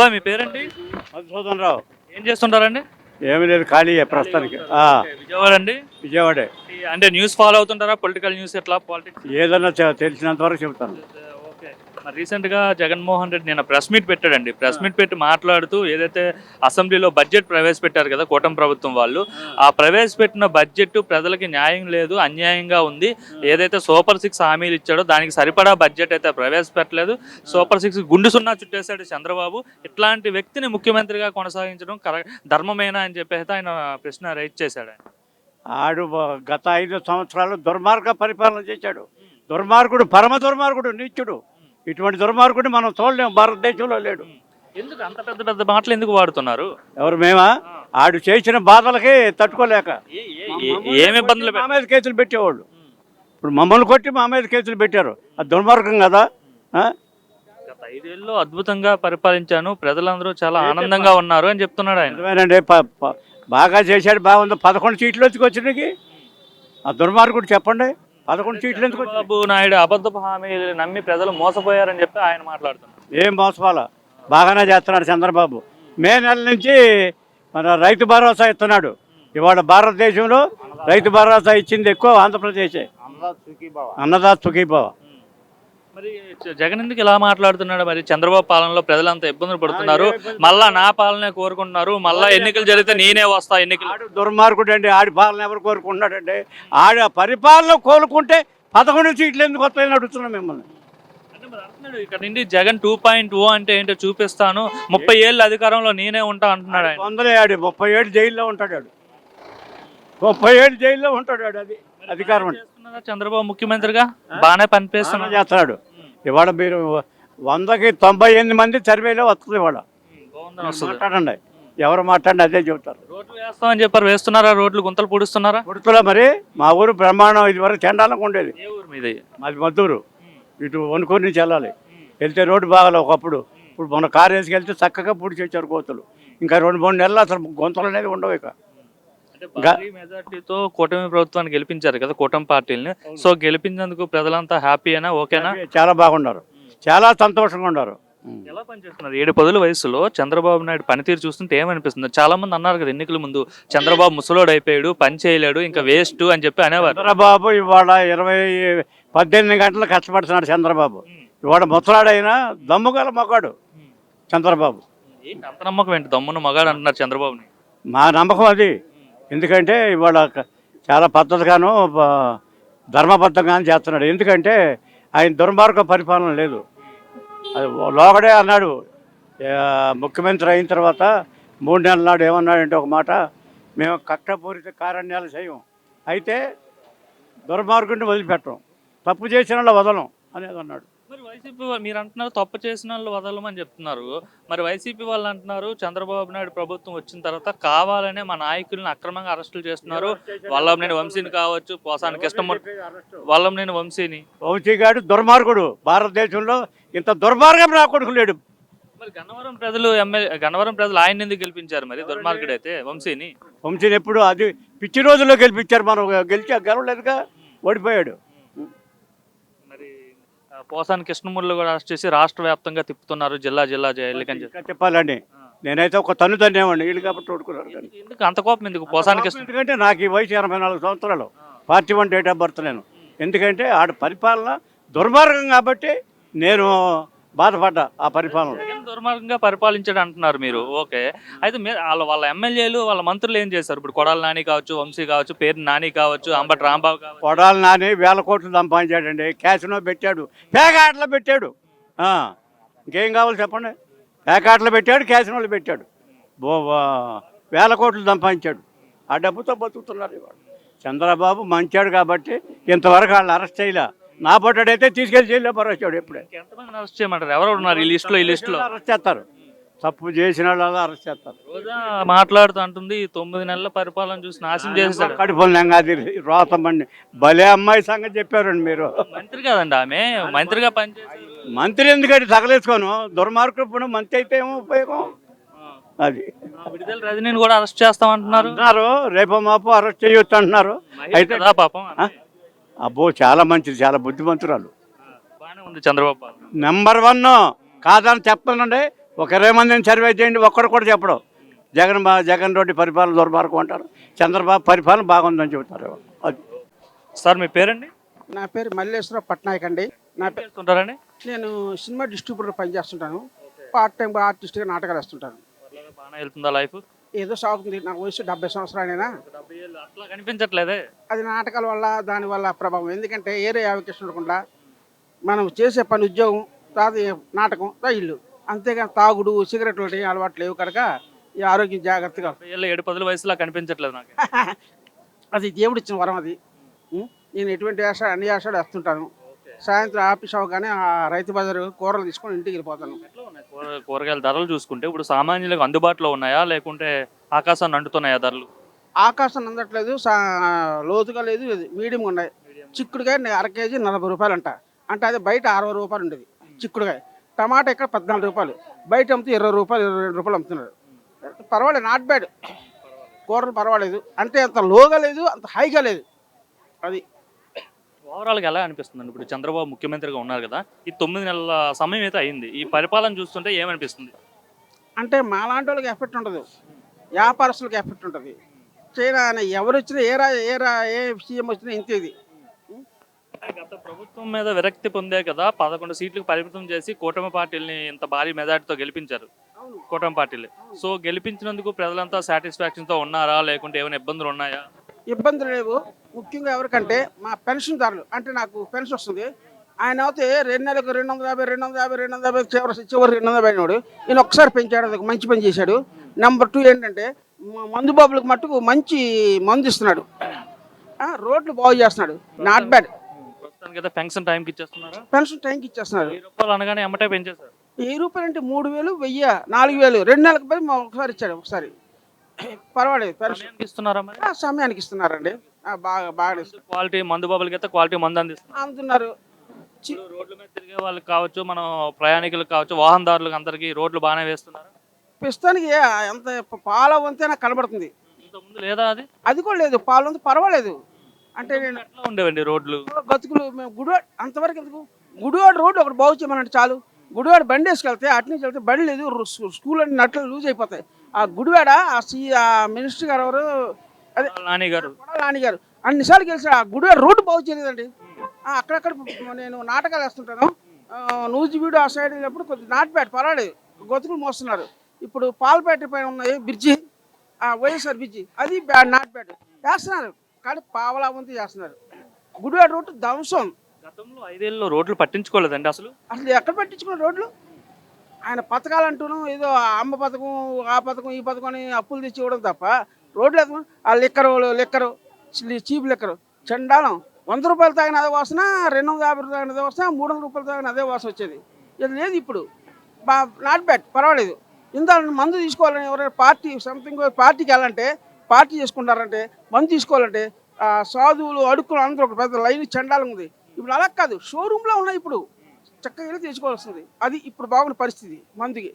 బాబా మీ పేరండి? మధుసూదన్ రావు. ఏం చేస్తుంటారండి? ఏమీ లేదు ఖాళీ ప్రస్తుతానికి. ఆ, విజయవాడ అండి విజయవాడే. అంటే న్యూస్ ఫాలో అవుతుంటారా? పొలిటికల్ న్యూస్ ఎట్లా? పాలిటిక్స్? ఏదన్నా తెలిసినంత వరకు చెబుతాను. రీసెంట్గా జగన్మోహన్ రెడ్డి నిన్న ప్రెస్ మీట్ పెట్టాడండి. ప్రెస్ మీట్ పెట్టి మాట్లాడుతూ ఏదైతే అసెంబ్లీలో బడ్జెట్ ప్రవేశపెట్టారు కదా కూటమి ప్రభుత్వం వాళ్ళు ఆ ప్రవేశపెట్టిన బడ్జెట్ ప్రజలకి న్యాయం లేదు అన్యాయంగా ఉంది. ఏదైతే సూపర్ సిక్స్ హామీలు ఇచ్చాడో దానికి సరిపడా బడ్జెట్ అయితే ప్రవేశపెట్టలేదు. సూపర్ సిక్స్ గుండు సున్నా చుట్టేశాడు చంద్రబాబు. ఇట్లాంటి వ్యక్తిని ముఖ్యమంత్రిగా కొనసాగించడం ధర్మమేనా అని చెప్పేసి ఆయన ప్రశ్న రైజ్ చేశాడు ఆడు గత ఐదు సంవత్సరాలు దుర్మార్గ పరిపాలన చేశాడు. దుర్మార్గుడు పరమ దుర్మార్గుడు నీచుడు. ఇటువంటి దుర్మార్గుడు మనం చూడలేము. భారతదేశంలో లేడు. ఎందుకు? అంత పెద్ద పెద్ద మాటలు ఎందుకు వాడుతున్నారు? ఎవరు మేమా? ఆడు చేసిన బాధలకి తట్టుకోలేక. ఏ- ఏ- ఏ- ఏం ఇబ్బందులు మా మీద కేసులు పెట్టేవాళ్ళు. ఇప్పుడు మమ్మల్ని కొట్టి మా మీద కేసులు పెట్టారు. అది దుర్మార్గం కదా? గత ఐదేళ్ళు అద్భుతంగా పరిపాలించాను. ప్రజలందరూ చాలా ఆనందంగా ఉన్నారు అని చెప్తున్నాడు ఆయన. నిజమేనండి. ప- ప- బాగా చేశాడు బాగుంది. పదకొండు సీట్లు ఎందుకు వచ్చినాయి ఆ దుర్మార్గుడు చెప్పండి. పదకొండు సీట్లు ఎందుకు చంద్రబాబు నాయుడు అబద్ధపు హామీలు నమ్మి ప్రజలు మోసపోయారని చెప్పి ఆయన మాట్లాడుతున్నారు. ఏం మోసపోలా బాగానే చేస్తున్నాడు చంద్రబాబు. మే నెల నుంచి మన రైతు భరోసా ఇస్తున్నాడు. ఇవాళ భారతదేశంలో రైతు భరోసా ఇచ్చింది ఎక్కువ ఆంధ్రప్రదేశే. అన్నదాత సుఖీభావ. మరి జగన్ ఎందుకు ఇలా మాట్లాడుతున్నాడు? మరి చంద్రబాబు పాలనలో ప్రజలంతా ఇబ్బందులు పడుతున్నారు. మళ్ళా నా పాలనే కోరుకుంటున్నారు. మళ్ళా ఎన్నికలు జరిగితే నేనే వస్తా ఎన్నికలు. ఆడు దుర్మార్గుడు అండి. ఆడి పాలన ఎవరు కోరుకుంటున్నాడండి? ఆడ పరిపాలన కోలుకుంటే పదకొండు సీట్లు ఎందుకు వస్తాయని అడుగుతున్నాం మిమ్మల్ని. ఇక్కడ నుండి జగన్ టూ పాయింట్ ఓ అంటే ఏంటో చూపిస్తాను. ముప్పై ఏళ్ళు అధికారంలో నేనే ఉంటా అంటున్నాడు వందలే ఆడు. ముప్పై ఏడు జైల్లో ఉంటాడు ఆడు. ముప్పై ఏడు జైల్లో ఉంటాడు ఆడు అది. అధికారం అంటే చంద్రబాబు ముఖ్యమంత్రిగా? బాగానే పనిచేస్తున్నారు బాగానే చేస్తున్నాడు. ఇవాళ మీరు వందకి తొంభై ఎనిమిది మంది సర్వేలో వస్తుంది ఇవాళ. మాట్లాడండి. ఎవరు మాట్లాడండి అదే చెబుతారు. రోడ్లు వేస్తామని చెప్పారు. వేస్తున్నారా? రోడ్లు గుంతలు పొడుస్తున్నారా? పుడుతులా మరి? మా ఊరు బ్రహ్మాండం ఇది వరకు చండాలంగా ఉండేది. మీది? మాది మద్దూరు. ఇటు వణుకూరు నుంచి వెళ్ళాలి. వెళ్తే రోడ్డు బాగాలే ఒకప్పుడు. ఇప్పుడు మన కారు వేసుకెళ్తే చక్కగా పూడి వచ్చారు కోతులు ఇంకా రెండు మూడు నెలలు అసలు గొంతులు అనేది ఉండవు ఇక. మెజార్టీతో కూటమి ప్రభుత్వాన్ని గెలిపించారు కదా కూటమి పార్టీలని. సో గెలిపించినందుకు ప్రజలంతా హ్యాపీనా ఓకేనా? చాలా బాగున్నారు. చాలా సంతోషంగా ఉన్నారు. ఎలా పనిచేస్తున్నారు? ఏడు పదుల వయసులో చంద్రబాబు నాయుడు పనితీరు చూస్తుంటే ఏమనిపిస్తుంది? చాలా మంది అన్నారు కదా ఎన్నికల ముందు చంద్రబాబు ముసలోడు అయిపోయాడు పని చేయలేడు ఇంకా వేస్ట్ అని చెప్పి అనేవారు. చంద్రబాబు ఇవాళ ఇరవై పద్దెనిమిది గంటలు కష్టపడుతున్నాడు చంద్రబాబు. ఇవాళ ముసలాడైనా దమ్ముగల మొగాడు చంద్రబాబు. ఏంటి అంత నమ్మకం ఏంటి? దమ్మున మగాడు అంటున్నారు చంద్రబాబుని. మా నమ్మకం అది. ఎందుకంటే ఇవాళ చాలా పద్ధతిగాను ధర్మబద్ధంగాను చేస్తున్నాడు. ఎందుకంటే ఆయన దుర్మార్గ పరిపాలన లేదు. అది లోగడే అన్నాడు. ముఖ్యమంత్రి అయిన తర్వాత మూడు నెలల నాడు ఏమన్నాడంటే ఒక మాట మేము కట్టపూరిత కారణ్యాలు చేయం. అయితే దుర్మార్గుడిని వదిలిపెట్టం. తప్పు చేసిన వాళ్ళ వదలం అనేది అన్నాడు మరి వైసీపీ వాళ్ళు- మీరు అంటున్నారు తప్పు చేసిన వాళ్ళు వదలమని చెప్తున్నారు. మరి వైసీపీ వాళ్ళు అంటున్నారు చంద్రబాబు నాయుడు ప్రభుత్వం వచ్చిన తర్వాత కావాలనే మా నాయకుల్ని అక్రమంగా అరెస్టులు చేస్తున్నారు. వల్లంనేని వంశీని కావచ్చు పోసాని కృష్ణమూర్తి వల్లంనేని వంశీని. వంశీగాడు దుర్మార్గుడు. భారతదేశంలో ఇంత దుర్మార్గం రాకొడుకు లేడు. మరి గన్నవరం ప్రజలు ఎమ్మెల్యే గన్నవరం ప్రజలు ఆయన ఎందుకు గెలిపించారు మరి? దుర్మార్గుడు అయితే వంశీని. వంశీని ఎప్పుడు అది పిచ్చి రోజుల్లో గెలిపించారు. మనం గెలిచి గెలవలేదుగా ఓడిపోయాడు. పోసాని కృష్ణమూర్తి కూడా అరెస్ట్ చేసి రాష్ట్ర వ్యాప్తంగా తిప్పుతున్నారు జిల్లా జిల్లా జైలుకని చెప్పి చెప్పాలండి. నేనైతే ఒక తన్ను తన్నేవాడిని వీళ్ళు కాబట్టి ఓడుకున్నారు కానీ. ఎందుకు అంత కోపం ఎందుకు? పోసాని కృష్ణ ఎందుకంటే నాకు ఈ వయసు ఎనభై నాలుగు సంవత్సరాలు. Party one date of birth నేను. ఎందుకంటే ఆడ పరిపాలన దుర్మార్గం కాబట్టి నేను బాధపడ్డా ఆ పరిపాలన. జగన్ దుర్మార్గంగా పరిపాలించాడు అంటున్నారు మీరు. ఓకే. అయితే మీరు వాళ్ళ వాళ్ళ ఎమ్మెల్యేలు వాళ్ళ మంత్రులు ఏం చేశారు? ఇప్పుడు కొడాల నాని కావచ్చు వంశీ కావచ్చు పేరు నాని కావచ్చు అంబటి రాంబాబు కావచ్చు. కొడాలి నాని వేల కోట్లు సంపాదించాడండి. క్యాసినో పెట్టాడు. పేకాటలో పెట్టాడు. ఇంకేం కావాలి చెప్పండి? పేకాటలో పెట్టాడు క్యాసినోలో పెట్టాడు. వేల కోట్లు సంపాదించాడు. ఆ డబ్బుతో బతుకుతున్నారు ఇవాళ. చంద్రబాబు మంచాడు కాబట్టి ఇంతవరకు వాళ్ళని అరెస్ట్ చేయలే. నా పొట్టాడైతే తీసుకెళ్ళి జైల్లో పరచాడు ఎప్పుడే ఎంతమంది అరెస్ట్ చేయమంటారు? ఎవరు ఉన్నారు ఈ లిస్ట్లో ఈ లిస్ట్లో అరెస్ట్ చేస్తారు. తప్పు చేసిన వాళ్ళు అరెస్ట్ చేస్తారు. రోజా మాట్లాడుతూ అంటుంది తొమ్మిది నెలల పరిపాలన చూసి నాశనం చేసేసాడు. కడుపులు నెంగాది రోతమండి. భలే అమ్మాయి సంగతి చెప్పారండి మీరు. మంత్రి కదండి ఆమె? మంత్రిగా పనిచేశారు మంత్రి ఎందుకంటే తగలేసుకోను? దుర్మార్గప్పుడు మంత్రి అయితే ఏమో ఉపయోగం? అది. విడుదల రజనీని కూడా అరెస్ట్ చేస్తామంటున్నారు. అంటున్నారు రేపు మాపు అరెస్ట్ చేయొచ్చు అంటున్నారు. కదా పాపం? అబ్బో చాలా మంచిది చాలా బుద్ధిమంతురాలు. బాగానే ఉంది చంద్రబాబు పాలన. నెంబర్ వన్ కాదని చెప్తానండి ఒక ఇరవై మందిని సర్వే చేయండి ఒక్కడు కూడా చెప్పడు. జగన్ బా జగన్ రెడ్డి పరిపాలన దుర్మార్గం అంటారు. చంద్రబాబు పరిపాలన బాగుందని చెబుతారు. అది. సార్ మీ పేరండి? నా పేరు మల్లేశ్వర పట్నాయక్ అండి. నా పేరు చేస్తుంటారండి? నేను సినిమా డిస్ట్రిబ్యూటర్ పనిచేస్తుంటాను. పార్ట్ టైం ఆర్టిస్ట్గా నాటకాలు వేస్తుంటాను. బాగానే వెళ్తుందా లైఫ్? ఏదో సాగుతుంది. నా వయసు డెబ్బై సంవత్సరాలైనా? అట్లా కనిపించట్లేదే. అది నాటకాల వల్ల దాని వల్ల ప్రభావం. ఎందుకంటే ఏరే అవకాశం ఉండకుండా మనం చేసే పని ఉద్యోగం తర్వాత ఈ నాటకం తా ఇల్లు. అంతేగాని తాగుడు సిగరెట్లు వంటి అలవాట్లు లేవు కనుక ఈ ఆరోగ్యం జాగ్రత్తగా ఏడు పదుల వయసులా కనిపించట్లేదు నాకు. అది దేవుడు ఇచ్చిన వరం అది? నేను ఎటువంటి వేష అన్ని వేషాలు వేస్తుంటాను. సాయంత్రం ఆఫీస్ అవగానే ఆ రైతు బజారు కూరలు తీసుకొని ఇంటికి వెళ్ళిపోతాను. కూర- కూరగాయల ధరలు చూసుకుంటే ఇప్పుడు సామాన్యులకు అందుబాటులో ఉన్నాయా? లేకుంటే ఆకాశాన్ని అంటున్నాయా ధరలు? ఆకాశం అందట్లేదు సా లోతుగా లేదు మీడియం ఉన్నాయి. చిక్కుడుకాయ నే- అర కేజీ నలభై రూపాయలు అంట అంటే అది బయట అరవై రూపాయలు ఉండేది చిక్కుడుకాయ. టమాటా ఇక్కడ పద్నాలుగు రూపాయలు బయట అమ్మితే ఇరవై రూపాయలు ఇరవై రెండు రూపాయలు అమ్ముతున్నారు. పర్వాలేదు నాట్ బ్యాడ్ కూరలు పర్వాలేదు. అంటే అంత లోగా లేదు అంత హైగా లేదు. అది ఓవరాల్గా ఎలా అనిపిస్తుంది ఇప్పుడు చంద్రబాబు ముఖ్యమంత్రిగా ఉన్నారు కదా ఈ తొమ్మిది నెలల సమయం అయితే అయింది. ఈ పరిపాలన చూస్తుంటే ఏమనిపిస్తుంది? అంటే మాలాంటి వాళ్ళకి ఎఫెక్ట్ ఉండదు. వ్యాపారస్తులకు ఎఫెక్ట్ ఉంటుంది. చైనా అని ఎవరు వచ్చినా ఏ రా ఏ రా ఏ సీఎం వచ్చినా ఇంతే ఇది. గత ప్రభుత్వం మీద విరక్తి పొందే కదా పదకొండు సీట్లకు పరిమితం చేసి కూటమి పార్టీల్ని ఇంత భారీ మెజార్టీతో గెలిపించారు. కూటమి పార్టీలు. సో గెలిపించినందుకు ప్రజలంతా satisfaction తో ఉన్నారా? లేకుంటే ఏమైనా ఇబ్బందులు ఉన్నాయా? ఇబ్బందులు లేవు. ముఖ్యంగా ఎవరికంటే మా పెన్షన్దారులు. అంటే నాకు పెన్షన్ వస్తుంది. ఆయన అయితే రెండు నెలలకు రెండు వందల యాభై రెండు వందల యాభై రెండు వందల యాభై చివరి చివరి రెండు వందల యాభై ఈయన ఒకసారి పెంచాడు అది మంచి పని చేశాడు. నెంబర్ టూ ఏంటంటే మందు బాబులకు మట్టుకు మంచి మందు ఇస్తున్నాడు. రోడ్లు బాగు చేస్తున్నాడు. నాట్ బ్యాడ్ పెన్షన్ టైంకి ఇచ్చేస్తున్నారా? పెన్షన్ టైంకి ఇచ్చేస్తున్నారు రూపాయలు అనగానే ఎమ్మటే పెంచేశారు. వెయ్యి రూపాయలు అంటే మూడు వేలు వెయ్యి నాలుగు వేలు రెండు నెలలకు పది మా ఒకసారి ఇచ్చాడు ఒకసారి. పర్వాలేదు ఇస్తున్నారా మరి? సమయానికి ఇస్తున్నారండి. బాగా బాగా క్వాలిటీ మందు బాబులకి అయితే క్వాలిటీ మందు అందిస్తున్నారు. అందుతున్నారు రోడ్ల మీద తిరిగే వాళ్ళకి కావచ్చు మనం ప్రయాణికులకు కావచ్చు వాహనదారులకు అందరికీ రోడ్లు బాగానే వేస్తున్నారు? ప్రస్తుతానికి ఎంత పాల వంతే నాకు కనబడుతుంది లేదా అది? అది కూడా లేదు పాల వంతు పర్వాలేదు. అంటే నేను ఉండేవండి రోడ్లు? గతుకులు మేము గుడివాడ అంతవరకు ఎందుకు? గుడివాడ రోడ్డు ఒకటి బాగు చేయమనంటే చాలు. గుడివాడ బండి వేసుకెళ్తే అటు నుంచి వెళ్తే బండి లేదు స్కూల్ అన్ని నట్లు లూజ్ అయిపోతాయి. ఆ గుడివాడ ఆ సి ఆ మినిస్టర్ గారు ఎవరు? అదే నాని గారు. కొడాలి నాని గారు. అన్నిసార్లు గెలిచాడు ఆ గుడివాడ రోడ్డు బాగు చేయలేదండి. ఆ, అక్కడక్కడ నేను నాటకాలు వేస్తుంటాను. ఆ, నూజివీడు ఆ సైడ్ వెళ్ళినప్పుడు కొద్ది నాటుపేట పర్వాలేదు. గొతుకులు మోస్తున్నారు. ఇప్పుడు పాలపేట పైన ఉన్నాయి బ్రిడ్జి. ఆ వైఎస్ఆర్ బ్రిడ్జి. అది బ్యా- నాటుపేట. వేస్తున్నారు. కానీ పావలా వంతు చేస్తున్నారు. గుడివాడ రోడ్డు ధ్వంసం. గతంలో ఐదేళ్ళలో రోడ్లు పట్టించుకోలేదండి అసలు? అసలు ఎక్కడ పట్టించుకున్న రోడ్లు? ఆయన పథకాలు అంటూను ఏదో అమ్మ పథకం ఆ పథకం ఈ పథకం అని అప్పులు తెచ్చి ఇవ్వడం తప్ప రోడ్లు ఆ liquor liquor cheap cheap liquor. చండాలం. వంద రూపాయలు తాగిన అదే వాసన రెండు వందల యాభై రూపాయలు తాగిన అదే వాసన మూడు వందల రూపాయలు తాగిన అదే వాసన వచ్చేది. ఇది లేదు ఇప్పుడు. బా నాట్ బ్యాడ్ పర్వాలేదు. ఇంత మందు తీసుకోవాలని ఎవరైనా పార్టీ సంథింగ్ పార్టీకి వెళ్ళాలంటే పార్టీ చేసుకుంటారంటే మందు తీసుకోవాలంటే సాధువులు అడుక్కులు అందరూ ఒక పెద్ద లైన్ చండాలం ఉంది. ఇప్పుడు అలా కాదు. షోరూంలో ఉన్నాయి ఇప్పుడు. చక్కగా వెళ్ళి అది ఇప్పుడు బాగున్న పరిస్థితి. మందుకి.